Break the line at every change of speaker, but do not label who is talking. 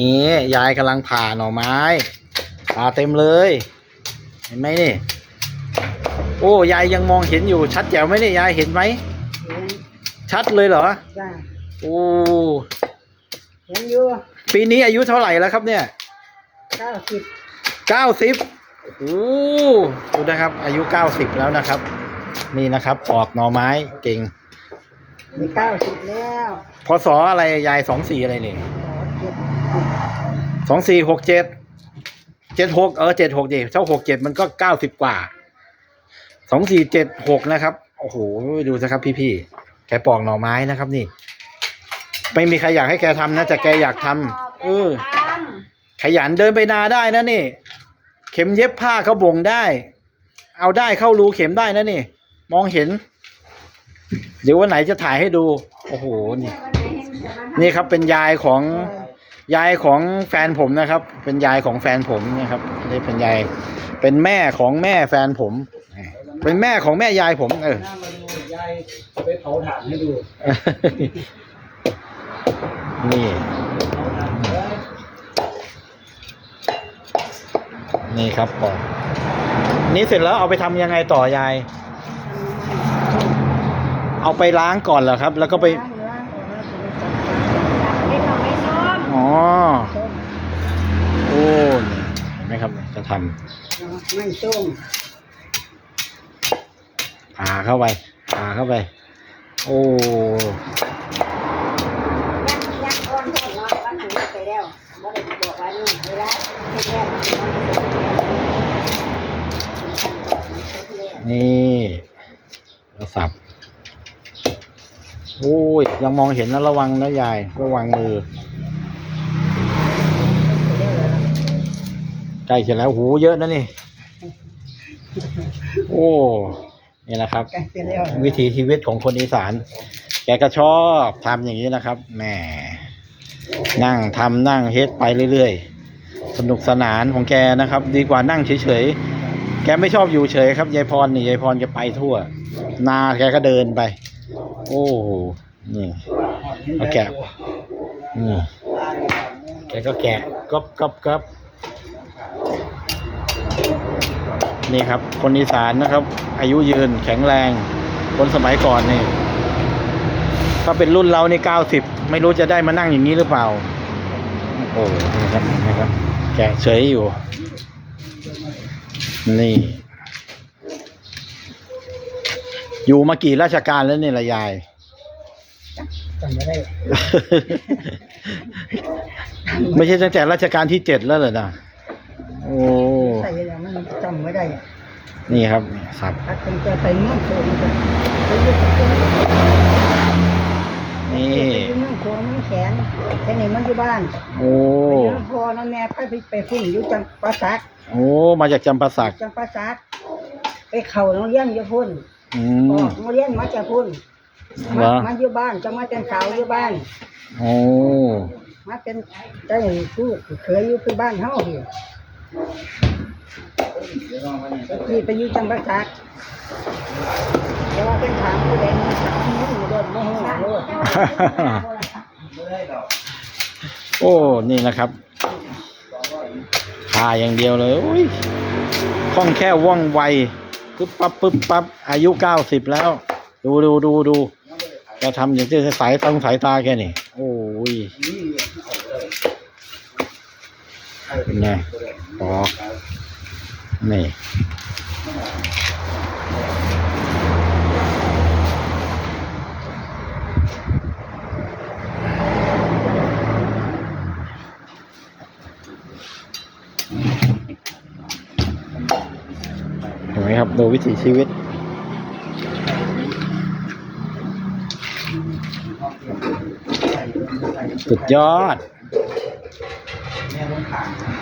นี่ยายกำลังผ่าหน่อไม้ผ่าเต็มเลย เห็นไหมนี่ โอ้ยายยังมองเห็นอยู่ชัดแจ๋วไหมเนี่ยยายเห็นไหม
เห็น
ชัดเลยเหรอ
จ้า
โอ้
เห็นอยู่
ปีนี้อายุเท่าไหร่แล้วครับเนี่ย
เก้าสิบ
เก้าสิบโอ้ดูนะครับ อายุเก้าสิบแล้วนะครับ นี่นะครับปอกหน่อไม้เก่ง
มีเก้าสิบแล้ว
พศอะไรยายสองสี่อะไรนี่
เจ็ด
สองสี่หกเจ็ดเจ็ดหกเออเจ็ดหกดิเท่าหกเจ็ดมันก็เก้าสิบกว่าสองสี่เจ็ดหกนะครับ โอ้โห ดูสิครับพี่ๆแกปอกหน่อไม้นะครับนี่ ไม่มีใครอยากให้แกทำนะแต่แกอยากทำเออขยันเดินไปนาได้นะนี่ เข็มเย็บผ้าเขาบ่งได้ เอาได้เข้ารูเข็มได้นะนี่ มองเห็น เดี๋ยววันไหนจะถ่ายให้ดู โอ้โหนี่ นี่ครับเป็นยายของ ยายของแฟนผมนะครับ เป็นยายของแฟนผมนะครับนี่เป็นยายเป็นแม่ของแม่แฟนผม เป็นแม่ของแม่ยายผม เออ
หน้ามาดูยายเอาไปเผาถ่านให้ดู
นี่
เผาถ่านเอ้ย
นี่ครับปอกนี่เสร็จแล้วเอาไปทำยังไงต่อยาย เอาไปล้างก่อนเหรอครับ แล้วก็ไป
ล้างล้างออกแล้วจะไปจัดการ
อ๋อ
ส้ม
โอ้นี่เห็นไหมครับ จะทำ
ไม่ส้ม
ผ่าเข้าไปผ่าเข้าไป โอ้
ยักษ์อ่อนพ่อเนาะวันหันไปแล้วบ่ได้บอกว่านี่เวลาเฮ็ดแล้ว
นี่แล้วสับโอ้ยยังมองเห็นนะระวังนะยายระวังมือ ใกล้เสร็จแล้วหูเยอะนะนี่ โอ้นี่นะครับ
กันเสร็จแล้ว
วิถีชีวิตของคนอีสาน แกก็ชอบทำอย่างนี้นะครับแหมนั่งทำนั่งเฮ็ดไปเรื่อยๆ สนุกสนานของแกนะครับ ดีกว่านั่งเฉยๆ แกไม่ชอบอยู่เฉยครับยายพรนี่ยายพรแกไปทั่ว นาแกก็เดินไป โอ้โหนี่เอาแกะนี่แกก็แกะกบกบกบ นี่ครับ คนอีสานนะครับ อายุยืนแข็งแรง คนสมัยก่อนนี่ถ้าเป็นรุ่นเรานี่เก้าสิบไม่รู้จะได้มานั่งอย่างนี้หรือเปล่า โอ้โหนี่ครับนะครับ แกะเฉยอยู่ นี่ อยู่มากี่ราชการแล้วเนี่ยละยาย
จำไม่ได้
ไม่ใช่ตั้งแต่ราชการที่เจ็ดแล้วเหรอนะ โอ้
ใส่แล้วมันจำไม่ได้
นี่ครับครับ
ถ้าเป็นจะใส่เมืองโคมันจะไปอยู่กับตัว
นี่
ไปอยู่เมืองโคมันแขนแค่นี้มันอยู่บ้าน
โอ้
ไปอยู่พ่อน้องแม่ไปไปไปพุ่งอยู่จำปาสัก
โอ้ มาจากจำปาสัก
จำปาสักไปเข่าโรงเรียนอยู่พุ่น
อื
อ
ม
อกโรงเรียนมาจากพุ่น
เหรอ
มาอยู่บ้านจะมาเป็นสาวอยู่บ้าน
โอ้
มาเป็นได้ผู้เคยอยู่ที่บ้านเฮาพี่ พี่ไปอยู่จำปาสักแต่ว่าเป็นถามผู้ใดมาถามมึงอยู่โดนโม่
ได้ดอ
โอ้ นี่นะครับพาอย่างเดียวเลยโอ้ยคล่องแค่ว่องไวปึ๊บปั๊บปึ๊บปั๊บอายุเก้าสิบแล้ว ดูดูดูดูแกทำอย่างที่สายตาสายตาแกนี่ โอ้ยเป็นไง ปอกนี่เห็นไหมครับดูวิถีชีวิตสุดยอด
แม่ต้องขาง